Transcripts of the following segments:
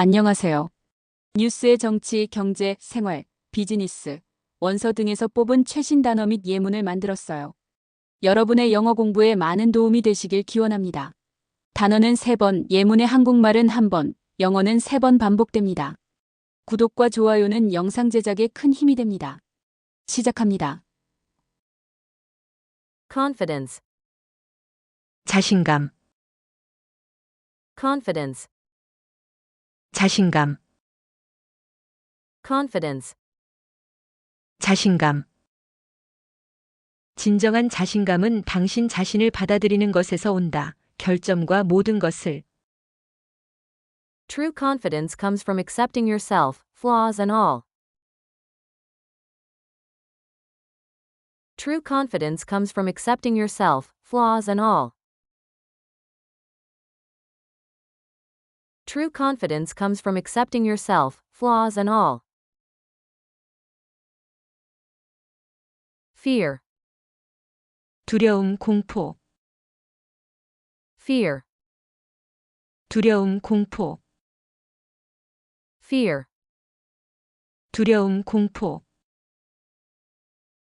안녕하세요. 뉴스의 정치, 경제, 생활, 비즈니스, 원서 등에서 뽑은 최신 단어 및 예문을 만들었어요. 여러분의 영어 공부에 많은 도움이 되시길 기원합니다. 단어는 3번, 예문의 한국말은 1번, 영어는 3번 반복됩니다. 구독과 좋아요는 영상 제작에 큰 힘이 됩니다. 시작합니다. confidence, 자신감, confidence, 자신감, confidence, 자신감. 진정한 자신감은 당신 자신을 받아들이는 것에서 온다. 결점과 모든 것을. true confidence comes from accepting yourself, flaws and all. True confidence comes from accepting yourself, flaws and all. True confidence comes from accepting yourself, flaws and all. Fear, 두려움, 공포, fear, 두려움, 공포, fear. 두려움, 공포.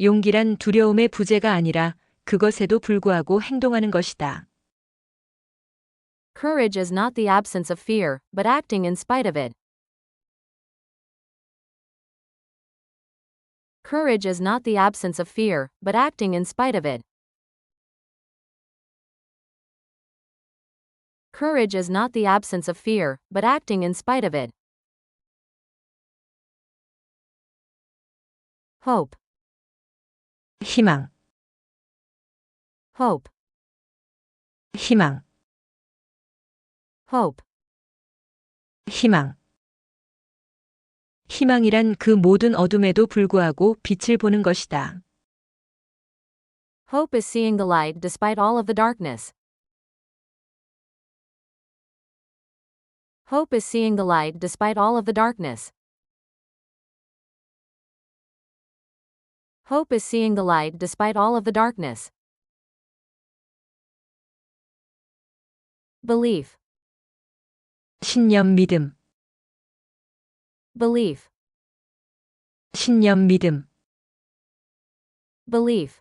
용기란 두려움의 부재가 아니라 그것에도 불구하고 행동하는 것이다. Courage is not the absence of fear, but acting in spite of it. Courage is not the absence of fear, but acting in spite of it. Courage is not the absence of fear, but acting in spite of it. Hope, 희망, hope, 희망, hope. 희망. 희망이란 그 모든 어둠에도 불구하고 빛을 보는 것이다. Hope is seeing the light despite all of the darkness. Hope is seeing the light despite all of the darkness. Hope is seeing the light despite all of the darkness. Belief, 신념, 믿음, belief, 신념, 믿음, belief.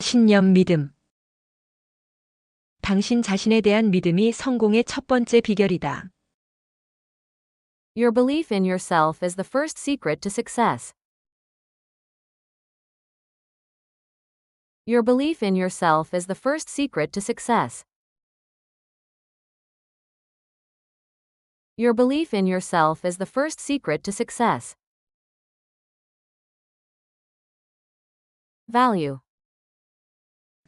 신념, 믿음. 당신 자신에 대한 믿음이 성공의 첫 번째 비결이다. Your belief in yourself is the first secret to success. Your belief in yourself is the first secret to success. Your belief in yourself is the first secret to success. Value,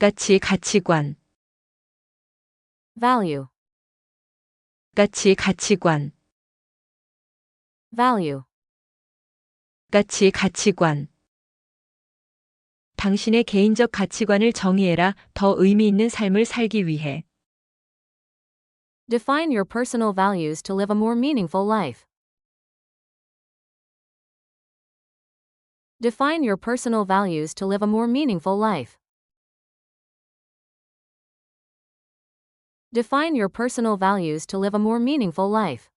가치, 가치관, value, 가치, 가치관, value. 가치, 가치관. 당신의 개인적 가치관을 정의해라 더 의미 있는 삶을 살기 위해. Define your personal values to live a more meaningful life. Define your personal values to live a more meaningful life. Define your personal values to live a more meaningful life.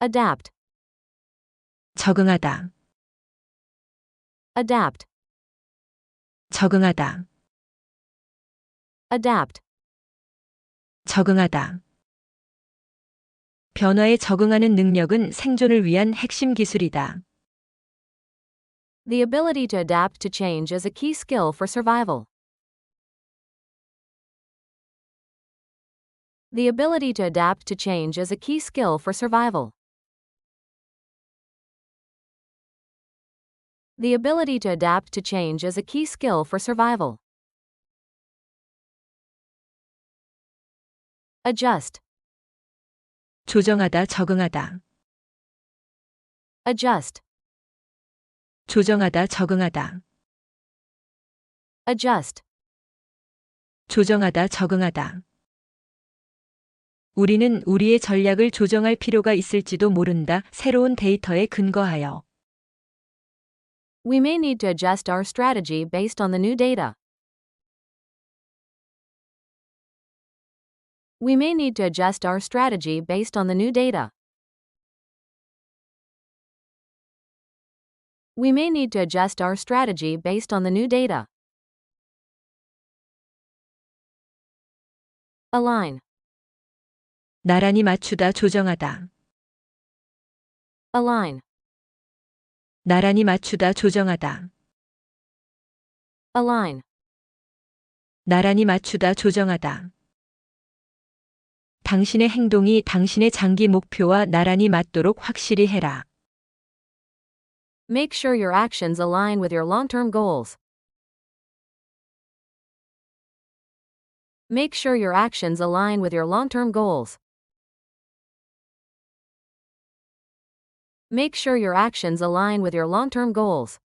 Adapt, 적응하다, adapt, 적응하다, adapt. 적응하다. 변화에 적응하는 능력은 생존을 위한 핵심 기술이다. The ability to adapt to change is a key skill for survival. The ability to adapt to change is a key skill for survival. The ability to adapt to change is a key skill for survival. Adjust, 조정하다, 적응하다. adjust, 조정하다, 적응하다. adjust. 조정하다, 적응하다. 우리는 우리의 전략을 조정할 필요가 있을지도 모른다. 새로운 데이터에 근거하여. We may need to adjust our strategy based on the new data. We may need to adjust our strategy based on the new data. We may need to adjust our strategy based on the new data. Align. 나란히 맞추다 조정하다. Align. 나란히 맞추다 조정하다. Align. 나란히 맞추다 조정하다. 당신의 행동이 당신의 장기 목표와 나란히 맞도록 확실히 해라. Make sure your actions align with your long term goals. Make sure your actions align with your long term goals. Make sure your actions align with your long term goals.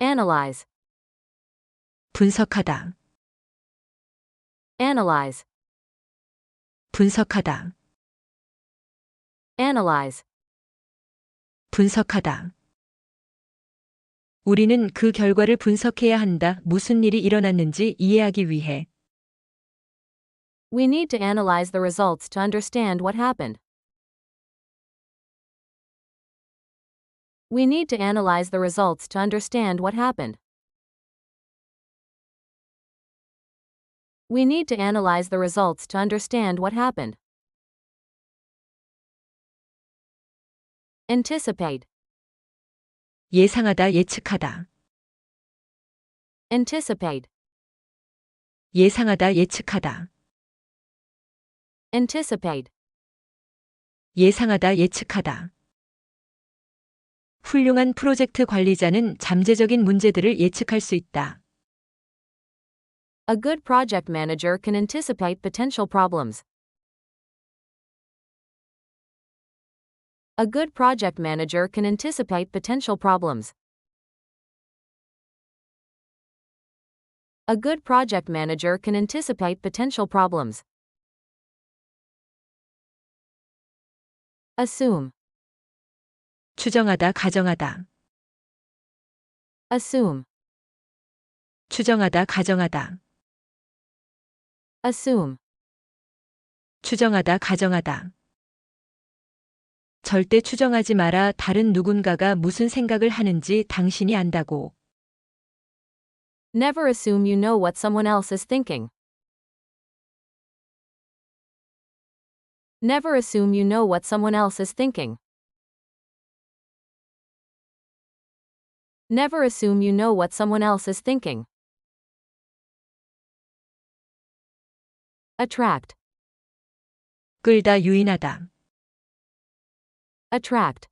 Analyze. 분석하다. Analyze. 분석하다. Analyze. 분석하다. 우리는 그 결과를 분석해야 한다. 무슨 일이 일어났는지 이해하기 위해. We need to analyze the results to understand what happened. We need to analyze the results to understand what happened. We need to analyze the results to understand what happened. Anticipate. 예상하다 예측하다. Anticipate. 예상하다 예측하다. Anticipate. 예상하다 예측하다. 훌륭한 프로젝트 관리자는 잠재적인 문제들을 예측할 수 있다. A good project manager can anticipate potential problems. A good project manager can anticipate potential problems. A good project manager can anticipate potential problems. Assume. 추정하다 가정하다. Assume. 추정하다 가정하다. Assume. 추정하다 가정하다. 절대 추정하지 마라. 다른 누군가가 무슨 생각을 하는지 당신이 안다고. Never assume you know what someone else is thinking. Never assume you know what someone else is thinking. Never assume you know what someone else is thinking. Attract. 끌다 유인하다. Attract.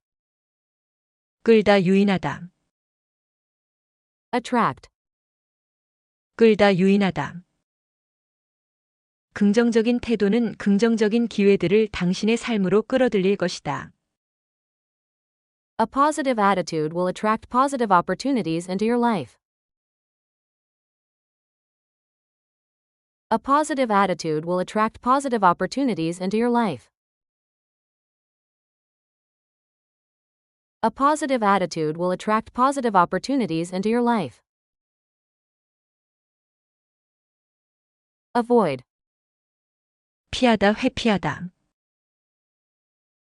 끌다 유인하다. Attract. 끌다 유인하다. 긍정적인 태도는 긍정적인 기회들을 당신의 삶으로 끌어들일 것이다. A positive attitude will attract positive opportunities into your life. A positive attitude will attract positive opportunities into your life. A positive attitude will attract positive opportunities into your life. Avoid. 피하다 회피하다.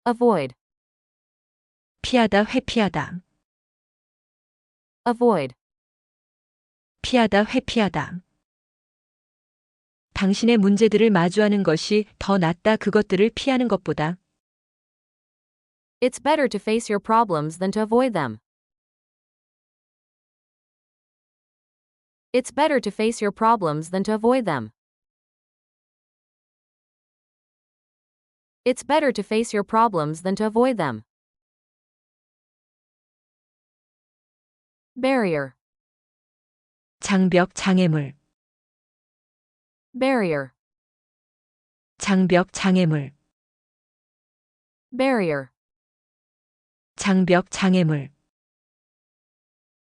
Avoid. 피하다 회피하다. Avoid. 피하다 회피하다. 당신의 문제들을 마주하는 것이 더 낫다 그것들을 피하는 것보다. It's better to face your problems than to avoid them. It's better to face your problems than to avoid them. It's better to face your problems than to avoid them. Barrier. 장벽 장애물. Barrier. 장벽 장애물. Barrier. 장벽 장애물.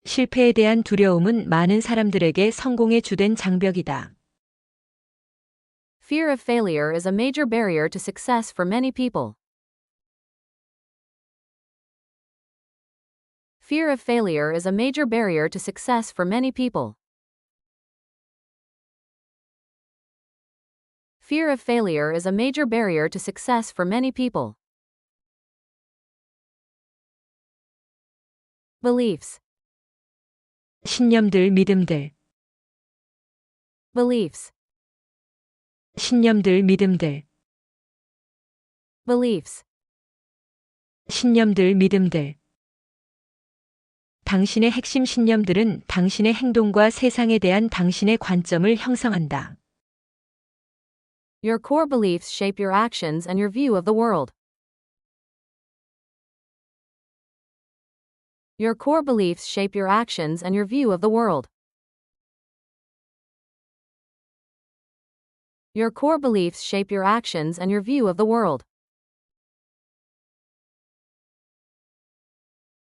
실패에 대한 두려움은 많은 사람들에게 성공의 주된 장벽이다. Fear of failure is a major barrier to success for many people. Fear of failure is a major barrier to success for many people. Fear of failure is a major barrier to success for many people. Beliefs. 신념들, 믿음들, Beliefs. 신념들, 믿음들, Beliefs. 신념들, 믿음들. 당신의 핵심 신념들은 당신의 행동과 세상에 대한 당신의 관점을 형성한다. Your core beliefs shape your actions and your view of the world. Your core beliefs shape your actions and your view of the world. Your core beliefs shape your actions and your view of the world.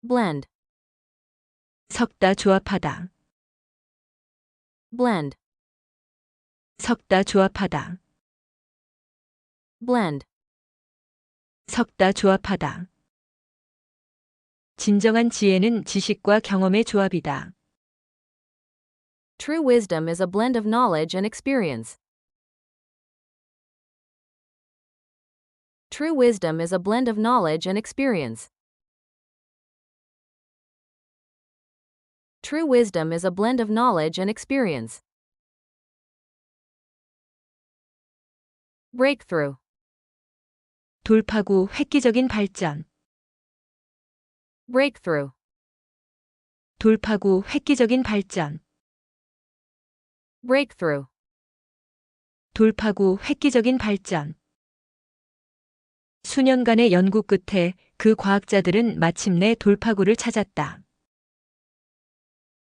Blend, 섞다, 조합하다. blend, 섞다, 조합하다. blend. 섞다, 조합하다. 진정한 지혜는 지식과 경험의 조합이다. True wisdom is a blend of knowledge and experience. True wisdom is a blend of knowledge and experience. True wisdom is a blend of knowledge and experience. Breakthrough, 돌파구, 획기적인 발전. breakthrough, 돌파구, 획기적인 발전. breakthrough. 돌파구, 획기적인 발전. 수년간의 연구 끝에 그 과학자들은 마침내 돌파구를 찾았다.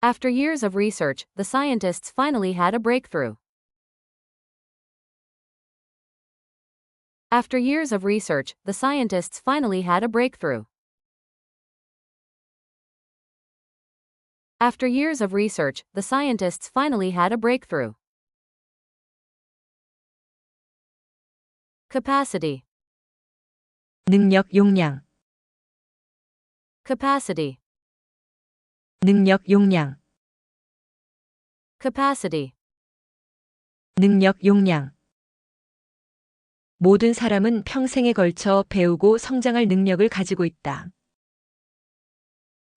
After years of research, the scientists finally had a breakthrough. After years of research, the scientists finally had a breakthrough. After years of research, the scientists finally had a breakthrough. Capacity, 능력, 용량. capacity, 능력, 용량. capacity. 능력, 용량. 모든 사람은 평생에 걸쳐 배우고 성장할 능력을 가지고 있다.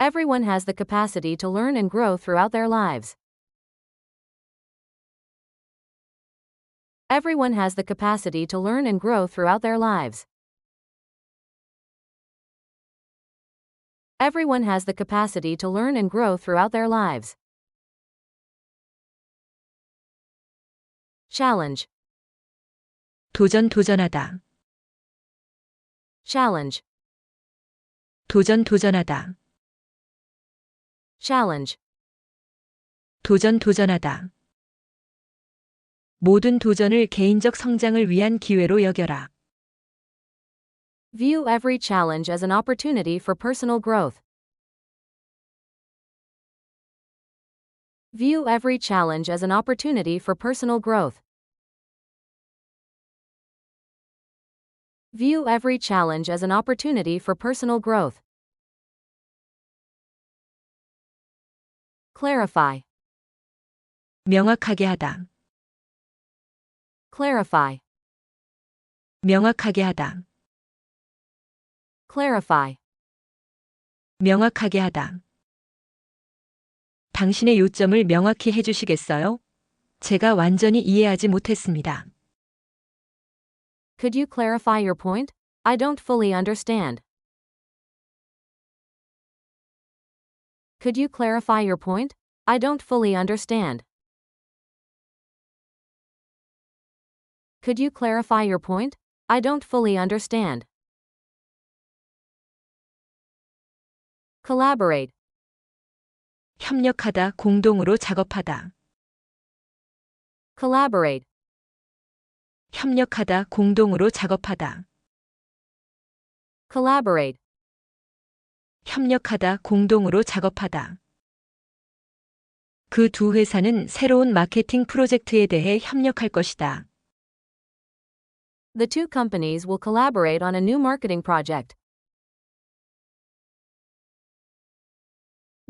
Everyone has the capacity to learn and grow throughout their lives. Everyone has the capacity to learn and grow throughout their lives. Everyone has the capacity to learn and grow throughout their lives. Challenge, 도전, 도전하다. challenge, 도전, 도전하다. challenge. 도전, 도전하다. 모든 도전을 개인적 성장을 위한 기회로 여겨라. View every challenge as an opportunity for personal growth. View every challenge as an opportunity for personal growth. View every challenge as an opportunity for personal growth. Clarify, 명확하게 하다. clarify, 명확하게 하다. clarify. 명확하게 하다. 당신의 요점을 명확히 해주시겠어요? 제가 완전히 이해하지 못했습니다. Could you clarify your point? I don't fully understand. Could you clarify your point? I don't fully understand. Could you clarify your point? I don't fully understand. Collaborate, 협력하다, 공동으로 작업하다. collaborate, 협력하다, 공동으로 작업하다. collaborate. 협력하다, 공동으로 작업하다. 그 두 회사는 새로운 마케팅 프로젝트에 대해 협력할 것이다. The two companies will collaborate on a new marketing project.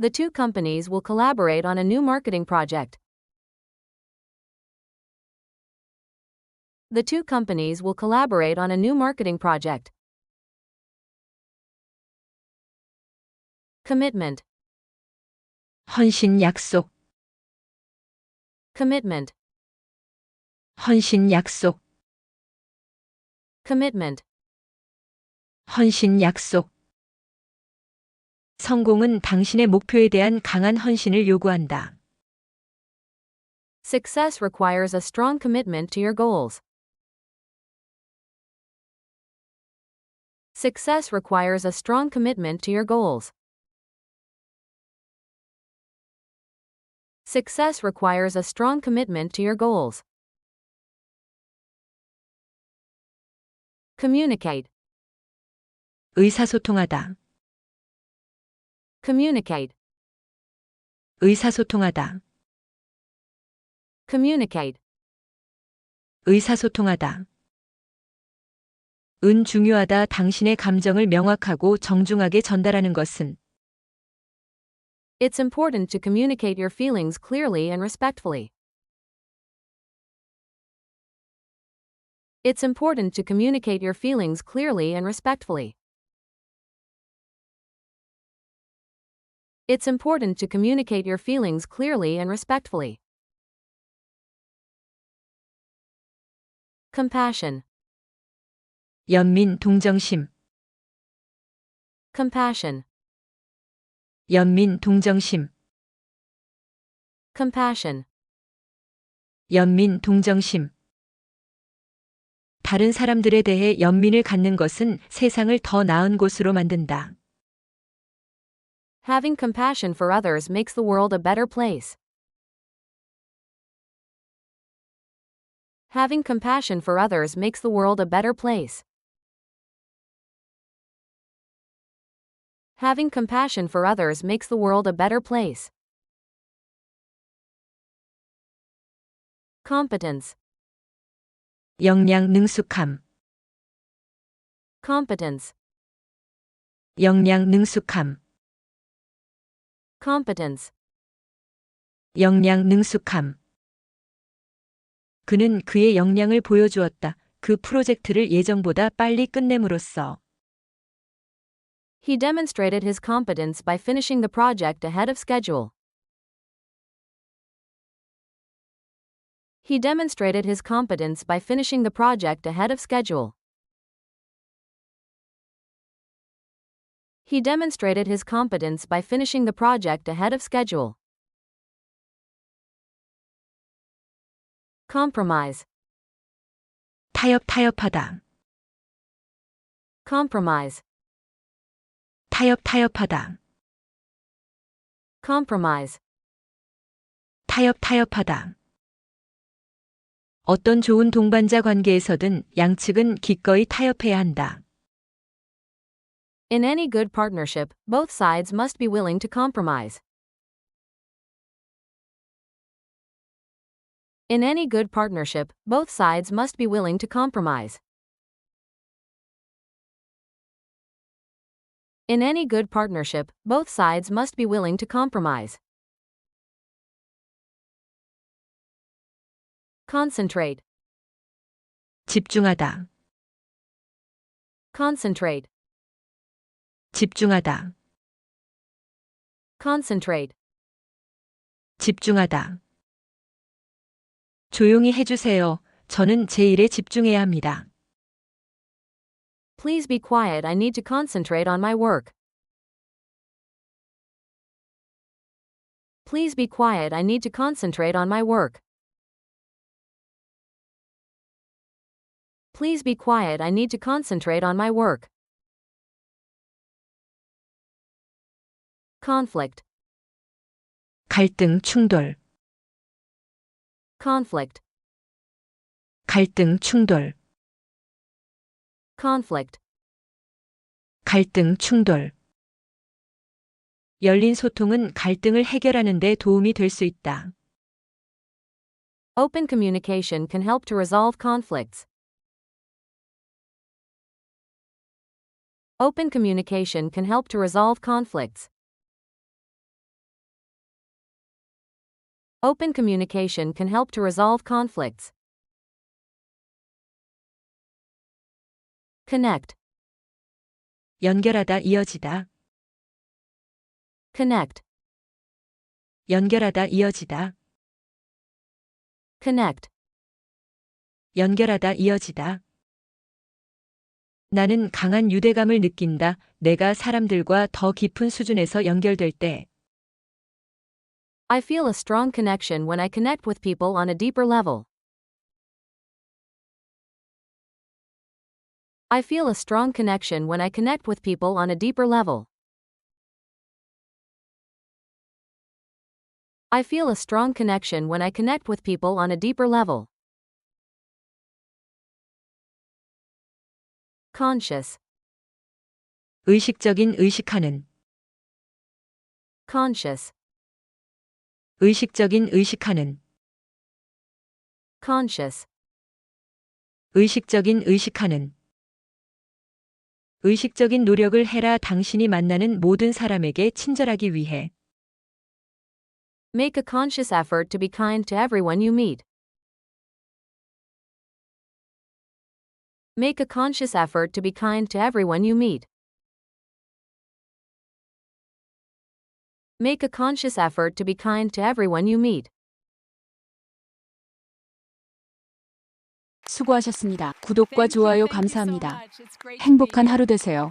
The two companies will collaborate on a new marketing project. The two companies will collaborate on a new marketing project. Commitment. 헌신 약속, Commitment. 헌신 약속, Commitment. 헌신 약속. 성공은 당신의 목표에 대한 강한 헌신을 요구한다. Success requires a strong commitment to your goals. Success requires a strong commitment to your goals. Success requires a strong commitment to your goals. Communicate. 의사소통하다, Communicate. 의사소통하다, Communicate. 의사소통하다. 은 중요하다 당신의 감정을 명확하고 정중하게 전달하는 것은 It's important to communicate your feelings clearly and respectfully. It's important to communicate your feelings clearly and respectfully. It's important to communicate your feelings clearly and respectfully. Compassion. 연민 동정심, Compassion. 연민 동정심, Compassion. 연민 동정심. 다른 사람들에 대해 연민을 갖는 것은 세상을 더 나은 곳으로 만든다. Having compassion for others makes the world a better place. Having compassion for others makes the world a better place. Having compassion for others makes the world a better place. Competence. 역량 능숙함, Competence. 역량 능숙함, Competence. 역량 능숙함. 그는 그의 역량을 보여주었다. 그 프로젝트를 예정보다 빨리 끝냄으로써 He demonstrated his competence by finishing the project ahead of schedule. He demonstrated his competence by finishing the project ahead of schedule. He demonstrated his competence by finishing the project ahead of schedule. Compromise. 타협 타협하다. Compromise. 타협 타협하다. Compromise. 타협 타협하다. 어떤 좋은 동반자 관계에서든 양측은 기꺼이 타협해야 한다. In any good partnership, both sides must be willing to compromise. In any good partnership, both sides must be willing to compromise. In any good partnership, both sides must be willing to compromise. Concentrate. 집중하다. Concentrate. 집중하다. Concentrate. 집중하다. 조용히 해주세요. 저는 제 일에 집중해야 합니다. Please be quiet, I need to concentrate on my work. Please be quiet, I need to concentrate on my work. Please be quiet, I need to concentrate on my work. Conflict. 갈등, 충돌. Conflict. 갈등, 충돌. Conflict. 갈등, 충돌. 열린 소통은 갈등을 해결하는 데 도움이 될 수 있다. Open communication can help to resolve conflicts. Open communication can help to resolve conflicts. Open communication can help to resolve conflicts. Connect. 연결하다 이어지다. Connect. 연결하다 이어지다. Connect. 연결하다 이어지다. 나는 강한 유대감을 느낀다. 내가 사람들과 더 깊은 수준에서 연결될 때. I feel a strong connection when I connect with people on a deeper level. I feel a strong connection when I connect with people on a deeper level. I feel a strong connection when I connect with people on a deeper level. Conscious, 의식적인 의식하는. conscious, 의식적인 의식하는. conscious, 의식적인 의식하는. 의식적인 노력을 해라 당신이 만나는 모든 사람에게 친절하기 위해. Make a conscious effort to be kind to everyone you meet. Make a conscious effort to be kind to everyone you meet. Make a conscious effort to be kind to everyone you meet. 수고하셨습니다. 구독과 좋아요 감사합니다. 행복한 하루 되세요.